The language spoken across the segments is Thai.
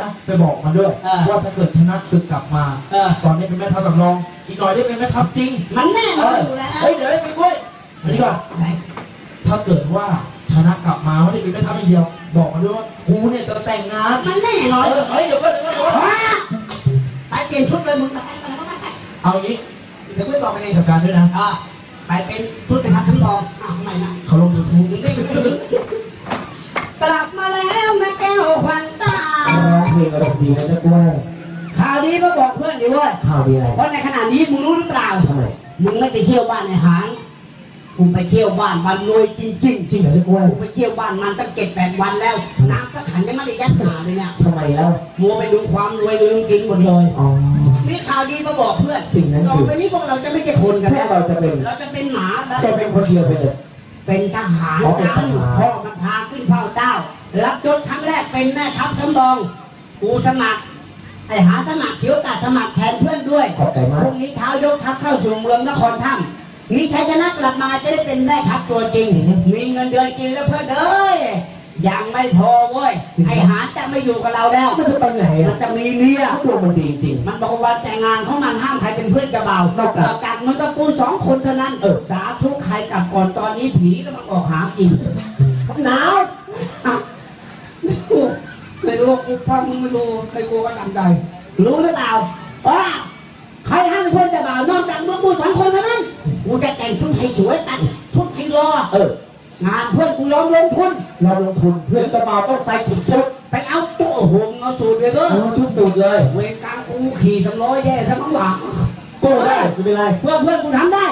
นะไปบอกมันด้วย อ่าว่าถ้าเกิดชนะศึกกลับมาเออตอนนี้เป็นแม่ทัพสำรอง อีกหน่อยได้เป็นแม่ทัพจริงมันแน่นเออนออยู่แล้วเฮ้ยเดี๋ยวไอ้กล้วยอันนี้ก่อน ไหนถ้าเกิดว่าชนะกลับมาไม่ได้เป็นแม่ทัพอย่างเดียว บอกมันด้วยว่ากูเนี่ยจะแต่งงานมันแน่นอนเออเฮ้ยเดี๋ยวก็เดี๋ยวก็เดี๋ยวก็ว้าไปเปลี่ยนชุดเลยมึงไปไปไปไปเอาอย่างนี้เดี๋ยวกล้วยบอกกันเองจัดการด้วยนะ อ่าไปเป็นชุดนะครับทั้งกองอ้าวทำไมนะเขาลงยูทูบก เพลงอารมณ์ดีนะเจ้ากล้วยข่าวดีมาบอกเพื่อนดิเว้ยข่าวดีอะไรเพราะในขณะนี้มึงรู้หรือเปล่าทำไมมึงไม่ไปเที่ยวบ้านในหางกูไปเที่ยวบ้านมันรวยจริงๆจริงจริงเหรอเจ้ากล้วยกูไปเที่ยวบ้านมันตั้งเจ็ดแปดวันแล้วน้ำก็ขันยังไม่ได้ยัดหาเลยเนี่ยทำไมแล้วมัวไปดูความรวยลืมกินหมดเลยอ๋อมีข่าวดีมาบอกเพื่อนสิ่งนั้นคือต่อไปนี้พวกเราจะไม่ใช่คนกันแค่แล้วเราจะเป็นเราจะเป็นหมาแล้วจะเป็นคนเดียวไปเลยเป็นทหารอ๋อเป็นกันทหารพ่อมันพาขึ้นเฝ้าเจ้ารับยศครั้งแรกเป็นแม่ทัพสำรอง กูสมัคร ไอ้หาสมัครเขียวกาสมัครแทนเพื่อนด้วยขอบใจพมากรุ่งนี้เช้ายกทัพเข้าสู่เมืองนครถ้ำมีชัยชนะกลับมาจะได้เป็นแม่ทัพตัวจริง มีเงินเดือนกินแล้วเพื่อนเอ้ยยังไม่พอเว้ย ไอ้หาจะไม่อยู่กับเราแล้ว มันจะไปไหนมัอะนจะมีเมียตัวมันดีจริง มันบอกว่าแต่งงานของมันห้ามใครเป็นเพื่อนกับเบานอกจากกันมันก็กูสองคนเท่านั้นเออ สาธุใครกลับก่อนตอนนี้ผีก็มันออกหากินหนาวอะ ไม่รู้กูฟังมึงไม่รู้ใครกูก็ตามใจ รู้หรือเปล่าว่าใครห้ามเป็นเพื่อนกับเบานอกจากมึงกูสองคนเท่านั้นกูจะแต่งชุดให้สวยตัดชุดให้รอเอองานเพื่อนกูยอมลงทุนเราลงทุนเพื่อนจะมาต้องใส่ชุดสุดไปเอาตัวหงเอาสูตรไปเถอะเอาชุดสูทเลยเวรกลางกูขี่สำล้อแย่ซะมั้งหลังกู้ได้ไม่เป็นไรเพื่อนเพื่อนกูทำได้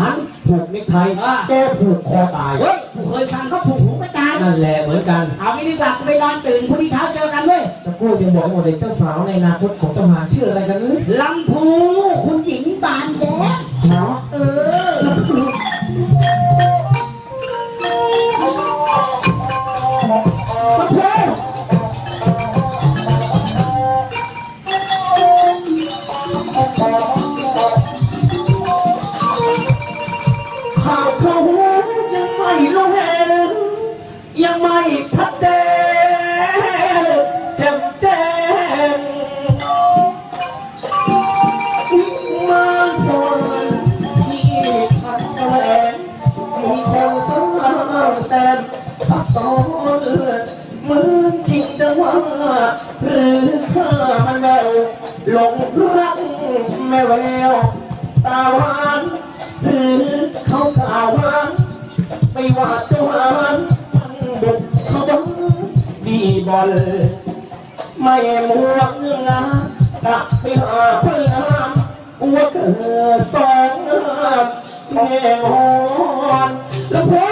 ฉันผูกนิกไทอ่าแกผูกคอตายเฮ้ยกูเคยฟังเขาผูกหูกระจายนั่นแหละเหมือนกัน เอางี้ดีกว่ากูไปนอนตื่นพรุ่งนี้เช้าเจอกันเว้ยเจ้ากล้วยยังบอกให้หมดเลยเจ้าสาวในอนาคตของเจ้าหานชื่ออะไรกันเอ้ยลำพูคุณ ข่าวเขายังไม่ลงเห็น ยังไม่ชัดเจนแจ่มแจ้งวิมานสวรรค์ที่ทันแสวงมีคนสร้างแสนสับสนเหมือนจริงแต่ว่าหรือข้ามันแววหลงรักแม่แววตาหวานหรือ ไม่ว่าเจะหวานทั้งบกขบันดีบอลไม่มัวเงือกกลับไปหาเพื่อนอัวเกิดสองน้ำแง่งอนแล้วพอ